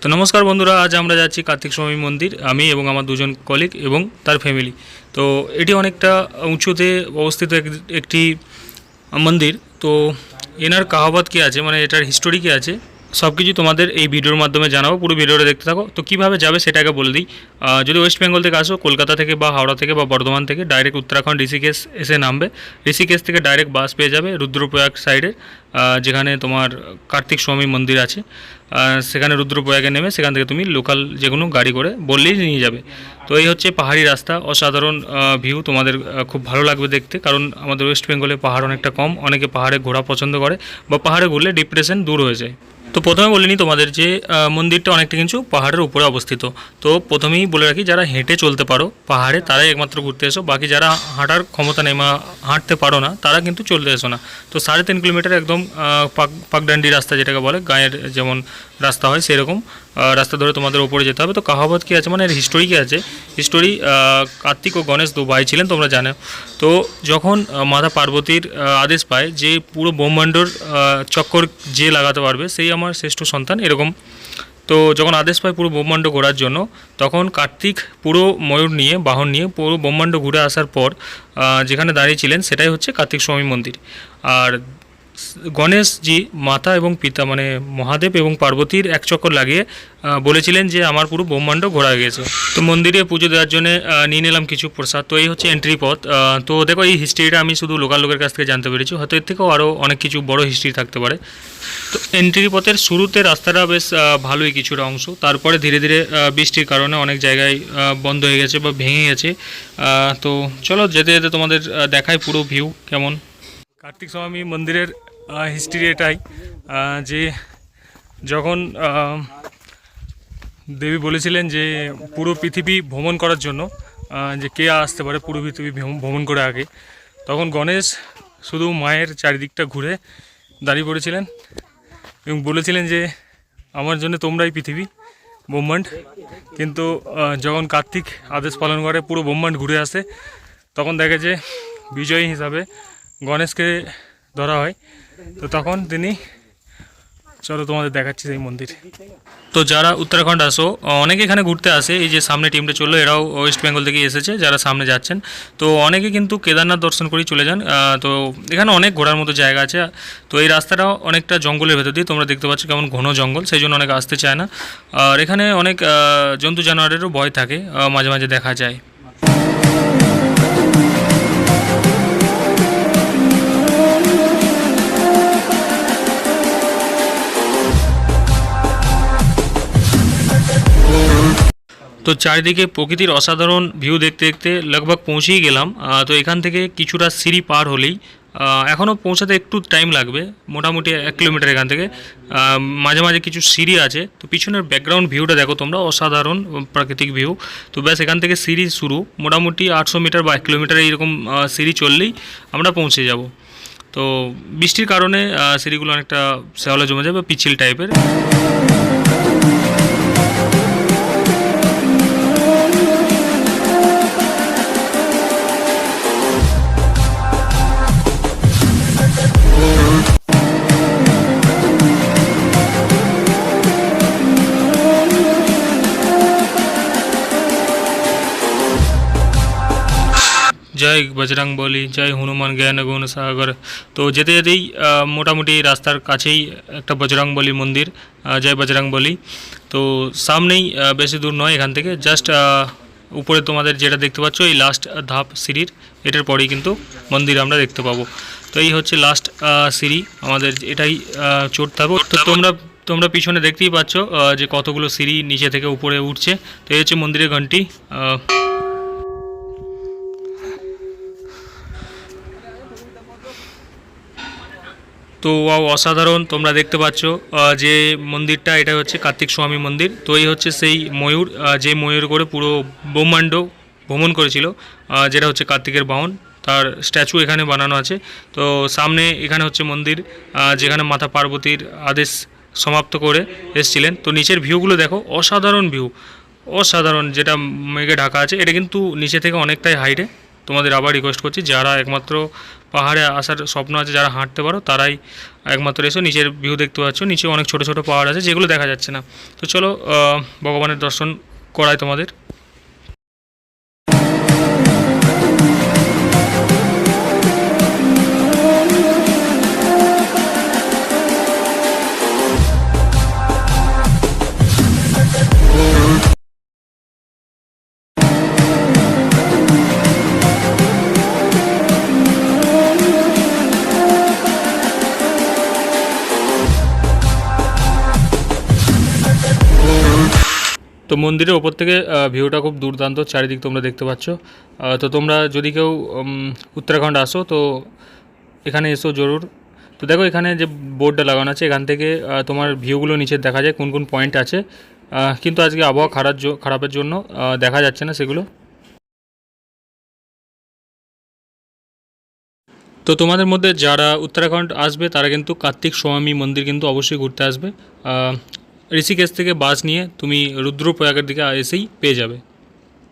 তো নমস্কার বন্ধুরা, আজ আমরা যাচ্ছি কার্তিক স্বামী মন্দির, আমি এবং আমার দুজন কলিগ এবং তার ফ্যামিলি তো এটি অনেকটা উঁচুতে অবস্থিত এক- একটি মন্দির। তো এনার কাহাবাত কী আছে? মানে এটার হিস্টোরি কী আছে? সব কিছু তোমাদের এই ভিডিওর মাধ্যমে জানাব, পুরো ভিডিওটা দেখতে থাকো। তো কীভাবে যাবে সেটাকে বলে দিই। যদি ওয়েস্ট বেঙ্গল থেকে আসো, কলকাতা থেকে বা হাওড়া থেকে বা বর্ধমান থেকে ডাইরেক্ট উত্তরাখণ্ড ঋষিকেশ এসে নামবে। ঋষিকেশ থেকে ডাইরেক্ট বাস পেয়ে যাবে রুদ্রপ্রয়াগ সাইডে যেখানে তোমার কার্তিক স্বামী মন্দির আছে। সেখানে রুদ্রপ্রয়াগে নেমে সেখান থেকে তুমি লোকাল যে কোনো গাড়ি করে বললেই নিয়ে যাবে। তো এই হচ্ছে পাহাড়ি রাস্তা। অসাধারণ ভিউ তোমাদের খুব ভালো লাগবে দেখতে। কারণ আমাদের ওয়েস্ট বেঙ্গলে পাহাড় অনেকটা কম। অনেকে পাহাড়ে ঘোরা পছন্দ করে বা পাহাড়ে ঘুরলে ডিপ্রেশন দূর হয়ে যায়। তো প্রথমে বলিনি তোমাদের যে মন্দিরটা অনেকটা কিছু পাহাড়ের উপরে অবস্থিত। তো প্রথমেই বলে রাখি, যারা হেঁটে চলতে পারো, পাহাড়ে তারাই একমাত্র ঘুরতে এসো। বাকি যারা হাঁটার ক্ষমতা নেই বা হাঁটতে পারো না, তারা কিন্তু চলতে এসো না। তো সাড়ে তিন কিলোমিটার একদম পাক পাকডান্ডি রাস্তা যেটাকে বলে, গায়ের যেমন রাস্তা হয় সেরকম। রাস্তা ধরে তোমাদের ওপরে যেতে হবে। তো কাহাবত কী আছে? মানে এর হিস্টোরি কী আছে? হিস্টোরি কার্তিক ও গণেশ দু ভাই ছিলেন, তোমরা জানো। তো যখন মাতা পার্বতীর আদেশ পায় যে পুরো ব্রহ্মাণ্ডর চক্কর যে লাগাতে পারবে, সেই আমার শ্রেষ্ঠ সন্তান, এরকম। তো যখন আদেশ পায় পুরো ব্রহ্মাণ্ড ঘোরার জন্য, তখন কার্তিক পুরো ময়ূর নিয়ে, বাহন নিয়ে পুরো ব্রহ্মাণ্ড ঘুরে আসার পর যেখানে দাঁড়িয়েছিলেন সেটাই হচ্ছে কার্তিক স্বামী মন্দির। আর গণেশজি মাতা এবং পিতা মানে মহাদেব এবং পার্বতীর এক চক্কর লাগিয়ে বলেছিলেন যে আমার পুরো ব্রহ্মাণ্ড ঘোরা গেছে। তো মন্দিরে পুজো দেওয়ার জন্য নিয়ে নিলাম কিছু প্রসাদ। তো এই হচ্ছে এন্ট্রি পথ। তো দেখো এই হিস্ট্রিটা আমি শুধু লোকাল লোকের কাছ থেকে জানতে পেরেছি। হয়তো এর থেকেও আরও অনেক কিছু বড় হিস্ট্রি থাকতে পারে। তো এন্ট্রি পথের শুরুতে রাস্তাটা বেশ ভালোই কিছুটা অংশ। তারপরে ধীরে ধীরে বৃষ্টির কারণে অনেক জায়গায় বন্ধ হয়ে গেছে বা ভেঙে গেছে। তো চলো যেতে যেতে তোমাদের দেখায় পুরো ভিউ কেমন। কার্তিক স্বামী মন্দিরের হিস্ট্রি এটাই যে যখন দেবী বলেছিলেন যে পুরো পৃথিবী ভ্রমণ করার জন্য যে কে আসতে পারে পুরো পৃথিবী ভ্রম- ভ্রমণ করে আগে, তখন গণেশ শুধু মায়ের চারিদিকটা ঘুরে দাঁড়িয়ে পড়েছিলেন এবং বলেছিলেন যে আমার জন্য তোমরাই পৃথিবী, ব্রহ্মাণ্ড। কিন্তু যখন কার্তিক আদেশ পালন করে পুরো ব্রহ্মাণ্ড ঘুরে আসে, তখন দেখে যে বিজয়ী হিসাবে গণেশকে ধরা হয়। তো তখন তিনি, চলো তোমাদের দেখাচ্ছি সেই মন্দির। তো যারা উত্তরাখণ্ড আসো, অনেকে এখানে ঘুরতে আসে, এই যে সামনে টিমটা চলল, এরাও ওয়েস্ট বেঙ্গল থেকে এসেছে, যারা সামনে যাচ্ছেন। তো অনেকে কিন্তু কেদারনাথ দর্শন করেই চলে যান। তো এখানে অনেক ঘোরার মতো জায়গা আছে। তো এই রাস্তাটাও অনেকটা জঙ্গলের ভেতর দিয়ে তোমরা দেখতে পাচ্ছ কেমন ঘন জঙ্গল, সেই জন্য অনেকে আসতে চায় না। আর এখানে অনেক জন্তু জানোয়ারেরও ভয় থাকে মাঝে মাঝে দেখা যায়। তো চারিদিকে প্রকৃতির অসাধারণ ভিউ দেখতে দেখতে লগভগ পৌঁছেই গেলাম। তো এখান থেকে কিছুটা সিঁড়ি পার হলেই এখনও পৌঁছাতে একটু টাইম লাগবে, মোটামুটি এক কিলোমিটার এখান থেকে। মাঝে মাঝে কিছু সিঁড়ি আছে, তো পিছনের ব্যাকগ্রাউন্ড ভিউটা দেখো তোমরা, অসাধারণ প্রাকৃতিক ভিউ তো ব্যাস, এখান থেকে সিঁড়ি শুরু, মোটামুটি আটশো মিটার বা এক কিলোমিটার এইরকম সিঁড়ি চললেই আমরা পৌঁছে যাব। তো বৃষ্টির কারণে সিঁড়িগুলো অনেকটা শ্যাওলা জমে যাবে পিছিল টাইপের জয় বজরং বলি, জয় হনুমান জ্ঞান গুণ সাগর। তো যেতে যেতেই মোটামুটি রাস্তার কাছেই একটা বজরং বলি মন্দির জয় বজরং বলি। তো সামনেই বেশি দূর নয় এখান থেকে জাস্ট উপরে তোমাদের যেটা দেখতে পাচ্ছ, এই লাস্ট ধাপ সিঁড়ির, এটার পরেই কিন্তু মন্দির আমরা দেখতে পাবো। তো এই হচ্ছে লাস্ট সিঁড়ি, আমাদের এটাই চড়তে হবে তো তোমরা তোমরা পিছনে দেখতেই পাচ্ছ যে কতগুলো সিঁড়ি নিচে থেকে উপরে উঠছে। তো এই হচ্ছে মন্দিরের ঘন্টি তো ওয়াও, অসাধারণ। তোমরা দেখতে পাচ্ছ যে মন্দিরটা, এটা হচ্ছে কার্তিক স্বামী মন্দির। তো এই হচ্ছে সেই ময়ূর যে ময়ূর করে পুরো ব্রহ্মাণ্ড ভ্রমণ করেছিল যেটা হচ্ছে কার্তিকের বাহন। তার স্ট্যাচু এখানে বানানো আছে। তো সামনে এখানে হচ্ছে মন্দির যেখানে মাতা পার্বতীর আদেশ সমাপ্ত করে এসেছিলেন। তো নিচের ভিউগুলো দেখো, অসাধারণ ভিউ। অসাধারণ, যেটা মেঘে ঢাকা আছে। এটা কিন্তু নিচে থেকে অনেকটাই হাইটে। তোমাদের আবার রিকোয়েস্ট করছি, যারা একমাত্র পাহাড়ে আসার স্বপ্ন আছে, যারা হাঁটতে পারো, তারাই একমাত্র এসো, নিচের ভিউ দেখতে পাচ্ছ, নিচে অনেক ছোট ছোট পাহাড় আছে, যেগুলো দেখা যাচ্ছে না। তো চলো ভগবানের দর্শন করায় তোমাদের। তো মন্দিরের ওপর থেকে ভিউটা খুব দুর্দান্ত, চারিদিক তোমরা দেখতে পাচ্ছ। তো তোমরা যদি কেউ উত্তরাখণ্ড আসো, তো এখানে এসো জরুর। তো দেখো এখানে যে বোর্ডটা লাগানো আছে, এখান থেকে তোমার ভিউগুলো নিচে দেখা যায়, কোন কোন পয়েন্ট আছে। কিন্তু আজকে আবহাওয়া খারাপ খারাপের জন্য দেখা যাচ্ছে না সেগুলো। তো তোমাদের মধ্যে যারা উত্তরাখণ্ড আসবে, তারা কিন্তু কার্তিক স্বামী মন্দির কিন্তু অবশ্যই ঘুরতে আসবে। ঋষিকেশ থেকে বাস নিয়ে তুমি রুদ্রপ্রয়াগের দিকে এসেই পেয়ে যাবে।